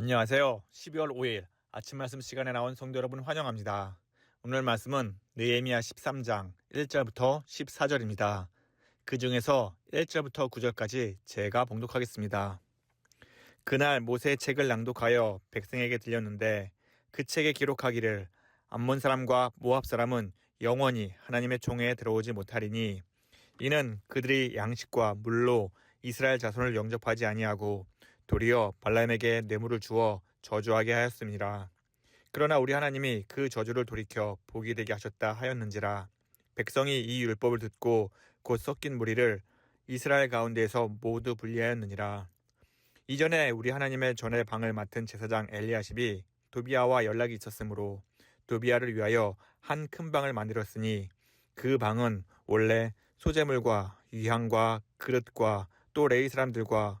안녕하세요. 12월 5일 아침 말씀 시간에 나온 성도 여러분 환영합니다. 오늘 말씀은 느헤미야 13장 1절부터 14절입니다. 그 중에서 1절부터 9절까지 제가 봉독하겠습니다. 그날 모세의 책을 낭독하여 백성에게 들렸는데 그 책에 기록하기를 암몬 사람과 모압 사람은 영원히 하나님의 총회에 들어오지 못하리니 이는 그들이 양식과 물로 이스라엘 자손을 영접하지 아니하고 도리어 발람에게 뇌물을 주어 저주하게 하였습니다. 그러나 우리 하나님이 그 저주를 돌이켜 복이 되게 하셨다 하였는지라 백성이 이 율법을 듣고 곧 섞인 무리를 이스라엘 가운데에서 모두 분리하였느니라. 이전에 우리 하나님의 전의 방을 맡은 제사장 엘리야십이 도비아와 연락이 있었으므로 도비아를 위하여 한 큰 방을 만들었으니 그 방은 원래 소재물과 유향과 그릇과 또 레이 사람들과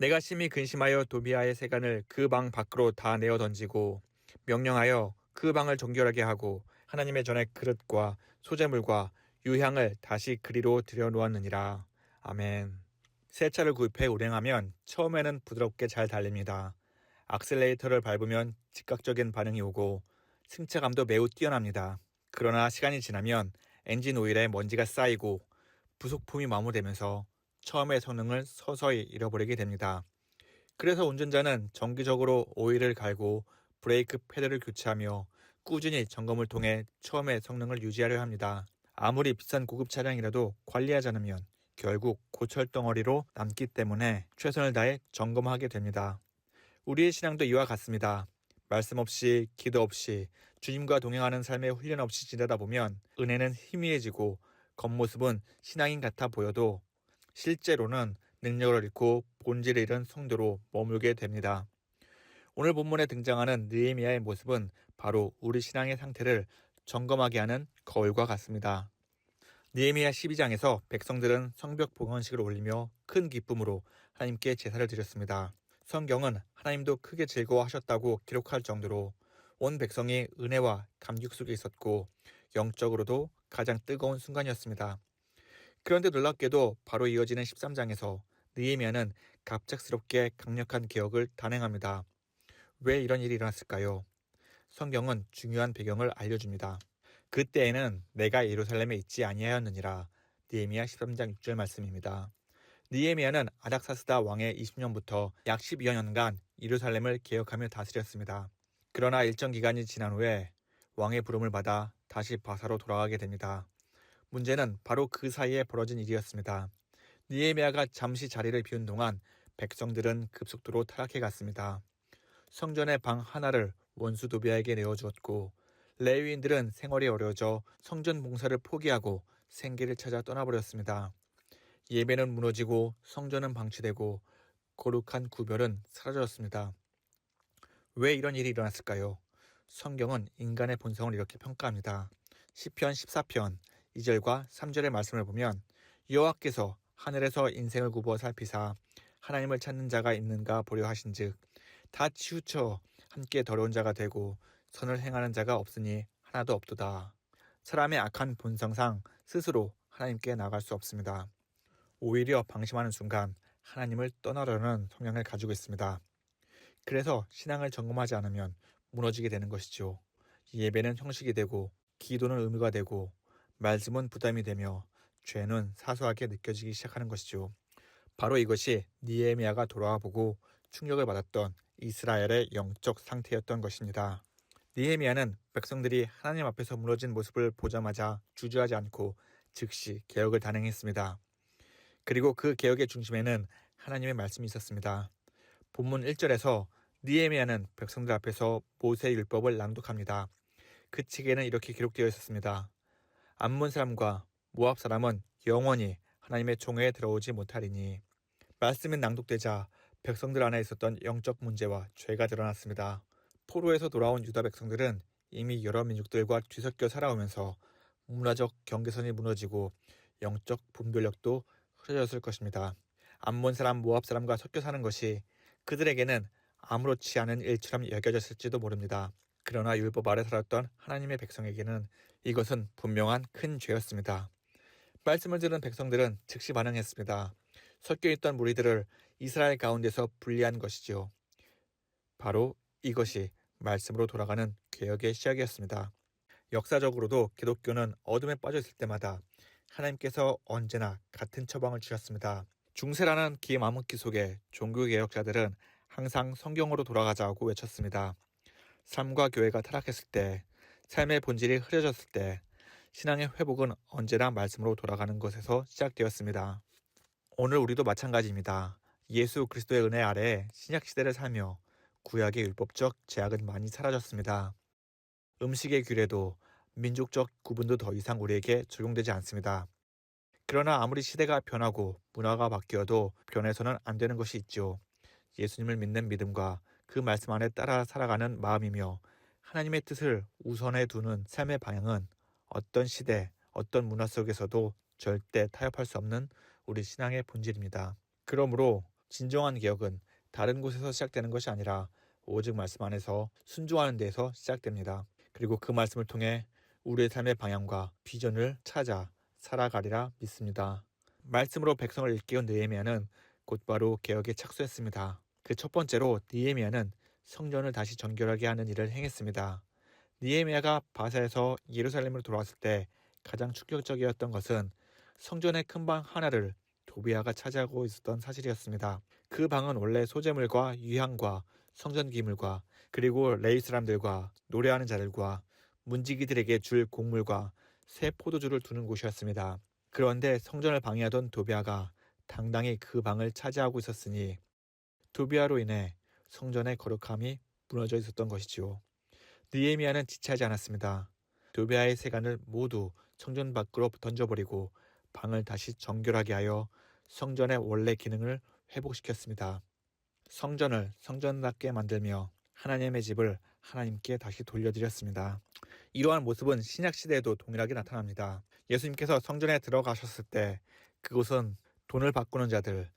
내가 심히 근심하여 도비아의 세간을 그 방 밖으로 다 내어 던지고 명령하여 그 방을 정결하게 하고 하나님의 전에 그릇과 소재물과 유향을 다시 그리로 들여놓았느니라. 아멘. 새 차를 구입해 운행하면 처음에는 부드럽게 잘 달립니다. 악셀레이터를 밟으면 즉각적인 반응이 오고 승차감도 매우 뛰어납니다. 그러나 시간이 지나면 엔진 오일에 먼지가 쌓이고 부속품이 마모되면서 처음의 성능을 서서히 잃어버리게 됩니다. 그래서 운전자는 정기적으로 오일을 갈고 브레이크 패드를 교체하며 꾸준히 점검을 통해 처음의 성능을 유지하려 합니다. 아무리 비싼 고급 차량이라도 관리하지 않으면 결국 고철 덩어리로 남기 때문에 최선을 다해 점검하게 됩니다. 우리의 신앙도 이와 같습니다. 말씀 없이 기도 없이 주님과 동행하는 삶의 훈련 없이 지내다 보면 은혜는 희미해지고 겉모습은 신앙인 같아 보여도 실제로는 능력을 잃고 본질을 잃은 성도로 머물게 됩니다. 오늘 본문에 등장하는 느헤미야의 모습은 바로 우리 신앙의 상태를 점검하게 하는 거울과 같습니다. 느헤미야 12장에서 백성들은 성벽 봉헌식을 올리며 큰 기쁨으로 하나님께 제사를 드렸습니다. 성경은 하나님도 크게 즐거워하셨다고 기록할 정도로 온 백성이 은혜와 감격 속에 있었고 영적으로도 가장 뜨거운 순간이었습니다. 그런데 놀랍게도 바로 이어지는 13장에서 느헤미야는 갑작스럽게 강력한 개혁을 단행합니다. 왜 이런 일이 일어났을까요? 성경은 중요한 배경을 알려줍니다. 그때에는 내가 예루살렘에 있지 아니하였느니라. 느헤미야 13장 6절 말씀입니다. 느헤미야는 아닥사스다 왕의 20년부터 약 12여 년간 예루살렘을 개혁하며 다스렸습니다. 그러나 일정 기간이 지난 후에 왕의 부름을 받아 다시 바사로 돌아가게 됩니다. 문제는 바로 그 사이에 벌어진 일이었습니다. 니에미아가 잠시 자리를 비운 동안 백성들은 급속도로 타락해 갔습니다. 성전의 방 하나를 원수 도비아에게 내어주었고 레위인들은 생활이 어려워져 성전 봉사를 포기하고 생계를 찾아 떠나버렸습니다. 예배는 무너지고 성전은 방치되고 거룩한 구별은 사라졌습니다. 왜 이런 일이 일어났을까요? 성경은 인간의 본성을 이렇게 평가합니다. 시편 14편 2절과 3절의 말씀을 보면 여호와께서 하늘에서 인생을 굽어 살피사 하나님을 찾는 자가 있는가 보려 하신즉 다 치우쳐 함께 더러운 자가 되고 선을 행하는 자가 없으니 하나도 없도다. 사람의 악한 본성상 스스로 하나님께 나갈 수 없습니다. 오히려 방심하는 순간 하나님을 떠나려는 성향을 가지고 있습니다. 그래서 신앙을 점검하지 않으면 무너지게 되는 것이죠. 예배는 형식이 되고 기도는 의무가 되고 말씀은 부담이 되며 죄는 사소하게 느껴지기 시작하는 것이죠. 바로 이것이 니에미아가 돌아와 보고 충격을 받았던 이스라엘의 영적 상태였던 것입니다. 니에미아는 백성들이 하나님 앞에서 무너진 모습을 보자마자 주저하지 않고 즉시 개혁을 단행했습니다. 그리고 그 개혁의 중심에는 하나님의 말씀이 있었습니다. 본문 1절에서 니에미아는 백성들 앞에서 모세 율법을 낭독합니다. 그 책에는 이렇게 기록되어 있었습니다. 암몬 사람과 모압 사람은 영원히 하나님의 총회에 들어오지 못하리니 말씀이 낭독되자 백성들 안에 있었던 영적 문제와 죄가 드러났습니다. 포로에서 돌아온 유다 백성들은 이미 여러 민족들과 뒤섞여 살아오면서 문화적 경계선이 무너지고 영적 분별력도 흐려졌을 것입니다. 암몬 사람, 모압 사람과 섞여 사는 것이 그들에게는 아무렇지 않은 일처럼 여겨졌을지도 모릅니다. 그러나 율법 아래 살았던 하나님의 백성에게는 이것은 분명한 큰 죄였습니다. 말씀을 들은 백성들은 즉시 반응했습니다. 섞여 있던 무리들을 이스라엘 가운데서 분리한 것이지요. 바로 이것이 말씀으로 돌아가는 개혁의 시작이었습니다. 역사적으로도 기독교는 어둠에 빠져 있을 때마다 하나님께서 언제나 같은 처방을 주셨습니다. 중세라는 긴 암흑기 속에 종교개혁자들은 항상 성경으로 돌아가자고 외쳤습니다. 삶과 교회가 타락했을 때, 삶의 본질이 흐려졌을 때, 신앙의 회복은 언제나 말씀으로 돌아가는 것에서 시작되었습니다. 오늘 우리도 마찬가지입니다. 예수 그리스도의 은혜 아래 신약 시대를 살며 구약의 율법적 제약은 많이 사라졌습니다. 음식의 규례도 민족적 구분도 더 이상 우리에게 적용되지 않습니다. 그러나 아무리 시대가 변하고 문화가 바뀌어도 변해서는 안 되는 것이 있죠. 예수님을 믿는 믿음과 그 말씀 안에 따라 살아가는 마음이며 하나님의 뜻을 우선해 두는 삶의 방향은 어떤 시대, 어떤 문화 속에서도 절대 타협할 수 없는 우리 신앙의 본질입니다. 그러므로 진정한 개혁은 다른 곳에서 시작되는 것이 아니라 오직 말씀 안에서 순종하는 데에서 시작됩니다. 그리고 그 말씀을 통해 우리의 삶의 방향과 비전을 찾아 살아가리라 믿습니다. 말씀으로 백성을 일깨운 느헤미야는 곧바로 개혁에 착수했습니다. 그 첫 번째로 느헤미야는 성전을 다시 정결하게 하는 일을 행했습니다. 느헤미야가 바사에서 예루살렘으로 돌아왔을 때 가장 충격적이었던 것은 성전의 큰 방 하나를 도비아가 차지하고 있었던 사실이었습니다. 그 방은 원래 소재물과 유향과 성전 기물과 그리고 레이 사람들과 노래하는 자들과 문지기들에게 줄 곡물과 새 포도주를 두는 곳이었습니다. 그런데 성전을 방해하던 도비아가 당당히 그 방을 차지하고 있었으니 도비아로 인해 성전의 거룩함이 무너져 있었던 것이지요. 느에미아는 지체하지 않았습니다. 도비아의 세간을 모두 성전 밖으로 던져버리고 방을 다시 정결하게 하여 성전의 원래 기능을 회복시켰습니다. 성전을 성전답게 만들며 하나님의 집을 하나님께 다시 돌려드렸습니다. 이러한 모습은 신약 시대에도 동일하게 나타납니다. 예수님께서 성전에 들어가셨을 때 그곳은 돈을 바꾸는 자들,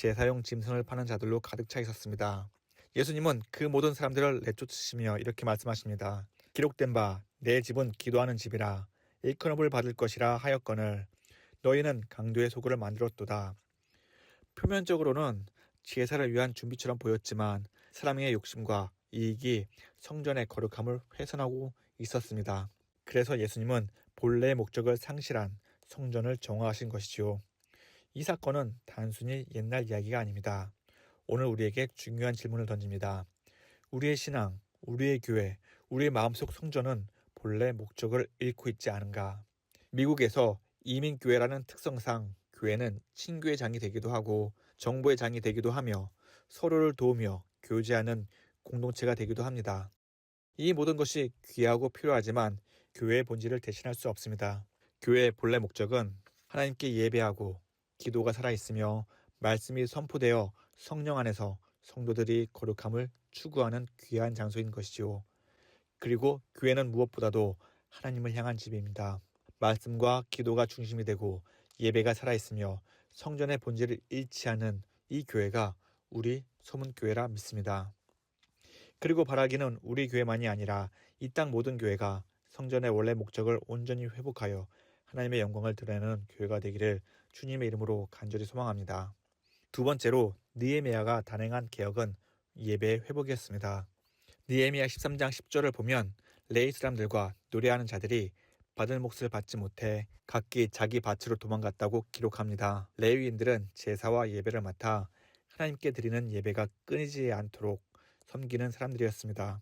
제사용 짐승을 파는 자들로 가득 차 있었습니다. 예수님은 그 모든 사람들을 내쫓으시며 이렇게 말씀하십니다. 기록된 바 내 집은 기도하는 집이라 일컬음을 받을 것이라 하였거늘 너희는 강도의 소굴을 만들었도다. 표면적으로는 제사를 위한 준비처럼 보였지만 사람의 욕심과 이익이 성전의 거룩함을 훼손하고 있었습니다. 그래서 예수님은 본래의 목적을 상실한 성전을 정화하신 것이지요. 이 사건은 단순히 옛날 이야기가 아닙니다. 오늘 우리에게 중요한 질문을 던집니다. 우리의 신앙, 우리의 교회, 우리의 마음속 성전은 본래 목적을 잃고 있지 않은가? 미국에서 이민교회라는 특성상 교회는 친교의 장이 되기도 하고 정보의 장이 되기도 하며 서로를 도우며 교제하는 공동체가 되기도 합니다. 이 모든 것이 귀하고 필요하지만 교회의 본질을 대신할 수 없습니다. 교회의 본래 목적은 하나님께 예배하고 기도가 살아있으며 말씀이 선포되어 성령 안에서 성도들이 거룩함을 추구하는 귀한 장소인 것이지요. 그리고 교회는 무엇보다도 하나님을 향한 집입니다. 말씀과 기도가 중심이 되고 예배가 살아있으며 성전의 본질을 잃지 않은 이 교회가 우리 소문교회라 믿습니다. 그리고 바라기는 우리 교회만이 아니라 이 땅 모든 교회가 성전의 원래 목적을 온전히 회복하여 하나님의 영광을 드러내는 교회가 되기를 주님의 이름으로 간절히 소망합니다. 두 번째로 느에미아가 단행한 개혁은 예배의 회복이었습니다. 느에미아 13장 10절을 보면 레이 사람들과 노래하는 자들이 받을 몫을 받지 못해 각기 자기 밭으로 도망갔다고 기록합니다. 레위인들은 제사와 예배를 맡아 하나님께 드리는 예배가 끊이지 않도록 섬기는 사람들이었습니다.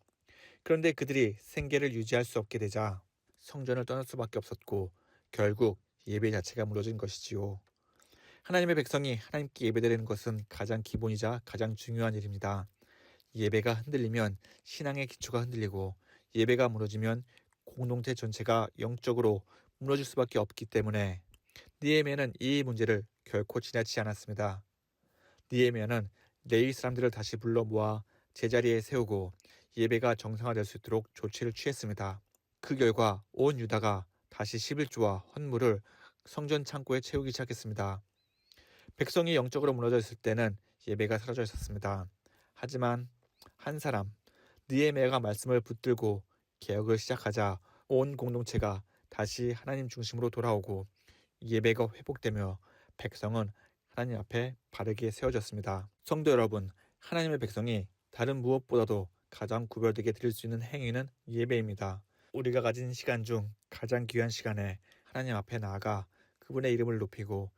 그런데 그들이 생계를 유지할 수 없게 되자 성전을 떠날 수밖에 없었고 결국 예배 자체가 무너진 것이지요. 하나님의 백성이 하나님께 예배드리는 것은 가장 기본이자 가장 중요한 일입니다. 예배가 흔들리면 신앙의 기초가 흔들리고 예배가 무너지면 공동체 전체가 영적으로 무너질 수밖에 없기 때문에 니에미아는 이 문제를 결코 지나치지 않았습니다. 니에미아는 레위 사람들을 다시 불러 모아 제자리에 세우고 예배가 정상화될 수 있도록 조치를 취했습니다. 그 결과 온 유다가 다시 11조와 헌물을 성전 창고에 채우기 시작했습니다. 백성이 영적으로 무너져 있을 때는 예배가 사라져 있었습니다. 하지만 한 사람 느헤미야가 말씀을 붙들고 개혁을 시작하자 온 공동체가 다시 하나님 중심으로 돌아오고 예배가 회복되며 백성은 하나님 앞에 바르게 세워졌습니다. 성도 여러분, 하나님의 백성이 다른 무엇보다도 가장 구별되게 드릴 수 있는 행위는 예배입니다. 우리가 가진 시간 중 가장 귀한 시간에 하나님 앞에 나아가 그분의 이름을 높이고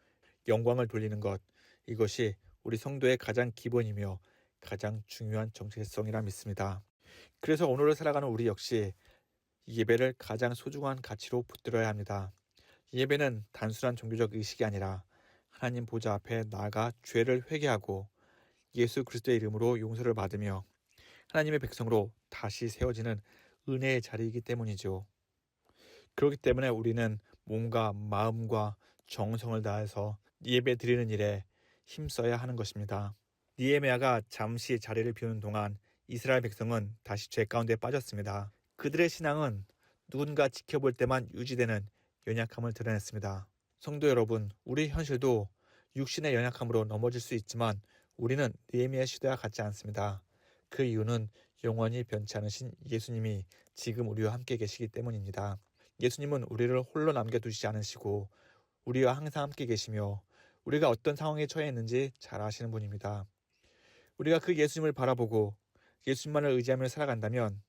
영광을 돌리는 것 이것이 우리 성도의 가장 기본이며 가장 중요한 정체성이라 믿습니다. 그래서 오늘을 살아가는 우리 역시 예배를 가장 소중한 가치로 붙들어야 합니다. 예배는 단순한 종교적 의식이 아니라 하나님 보좌 앞에 나아가 죄를 회개하고 예수 그리스도의 이름으로 용서를 받으며 하나님의 백성으로 다시 세워지는 은혜의 자리이기 때문이죠. 그렇기 때문에 우리는 몸과 마음과 정성을 다해서 예배 드리는 일에 힘써야 하는 것입니다. 니에메아가 잠시 자리를 비우는 동안 이스라엘 백성은 다시 죄 가운데 빠졌습니다. 그들의 신앙은 누군가 지켜볼 때만 유지되는 연약함을 드러냈습니다. 성도 여러분, 우리 현실도 육신의 연약함으로 넘어질 수 있지만 우리는 니에미아 시대와 같지 않습니다. 그 이유는 영원히 변치 않으신 예수님이 지금 우리와 함께 계시기 때문입니다. 예수님은 우리를 홀로 남겨두시지 않으시고 우리와 항상 함께 계시며 우리가 어떤 상황에 처해 있는지 잘 아시는 분입니다. 우리가 그 예수님을 바라보고 예수님만을 의지하며 살아간다면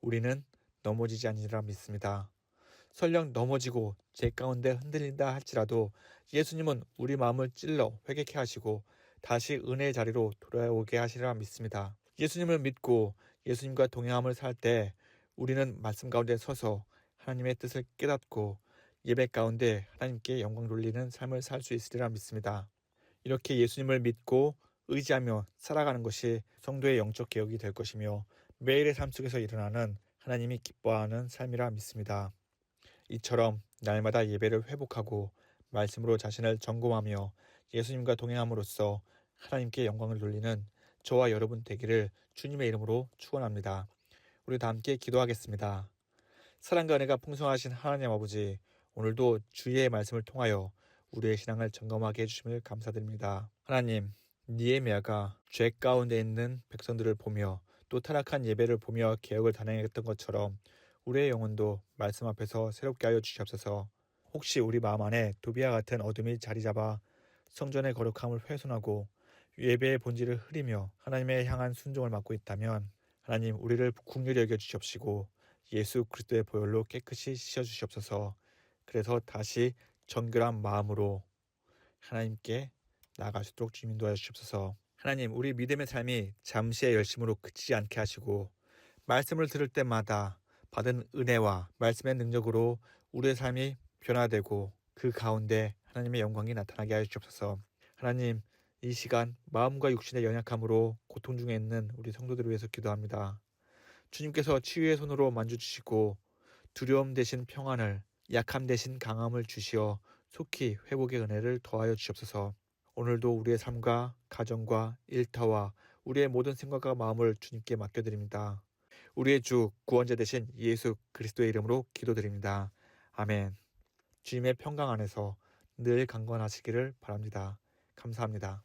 우리는 넘어지지 않으리라 믿습니다. 설령 넘어지고 죄 가운데 흔들린다 할지라도 예수님은 우리 마음을 찔러 회개케 하시고 다시 은혜의 자리로 돌아오게 하시리라 믿습니다. 예수님을 믿고 예수님과 동행함을 살 때 우리는 말씀 가운데 서서 하나님의 뜻을 깨닫고 예배 가운데 하나님께 영광 돌리는 삶을 살 수 있으리라 믿습니다. 이렇게 예수님을 믿고 의지하며 살아가는 것이 성도의 영적 개혁이 될 것이며 매일의 삶 속에서 일어나는 하나님이 기뻐하는 삶이라 믿습니다. 이처럼 날마다 예배를 회복하고 말씀으로 자신을 점검하며 예수님과 동행함으로써 하나님께 영광을 돌리는 저와 여러분 되기를 주님의 이름으로 축원합니다. 우리 다 함께 기도하겠습니다. 사랑과 은혜가 풍성하신 하나님 아버지, 오늘도 주의 말씀을 통하여 우리의 신앙을 점검하게 해주심을 감사드립니다. 하나님, 니에미아가 죄 가운데 있는 백성들을 보며 또 타락한 예배를 보며 개혁을 단행했던 것처럼 우리의 영혼도 말씀 앞에서 새롭게 하여 주시옵소서. 혹시 우리 마음 안에 도비와 같은 어둠이 자리 잡아 성전의 거룩함을 훼손하고 예배의 본질을 흐리며 하나님의 향한 순종을 맡고 있다면 하나님 우리를 국률히 여겨 주시옵시고 예수 그리스도의 보혈로 깨끗이 씻어 주시옵소서. 그래서 다시 정결한 마음으로 하나님께 나아갈 수 있도록 주님 도와 주시옵소서. 하나님 우리 믿음의 삶이 잠시의 열심으로 그치지 않게 하시고 말씀을 들을 때마다 받은 은혜와 말씀의 능력으로 우리의 삶이 변화되고 그 가운데 하나님의 영광이 나타나게 하여 주옵소서. 하나님 이 시간 마음과 육신의 연약함으로 고통 중에 있는 우리 성도들을 위해서 기도합니다. 주님께서 치유의 손으로 만져주시고 두려움 대신 평안을 약함 대신 강함을 주시어 속히 회복의 은혜를 더하여 주옵소서. 오늘도 우리의 삶과 가정과 일터와 우리의 모든 생각과 마음을 주님께 맡겨드립니다. 우리의 주 구원자 되신 예수 그리스도의 이름으로 기도드립니다. 아멘. 주님의 평강 안에서 늘 강건하시기를 바랍니다. 감사합니다.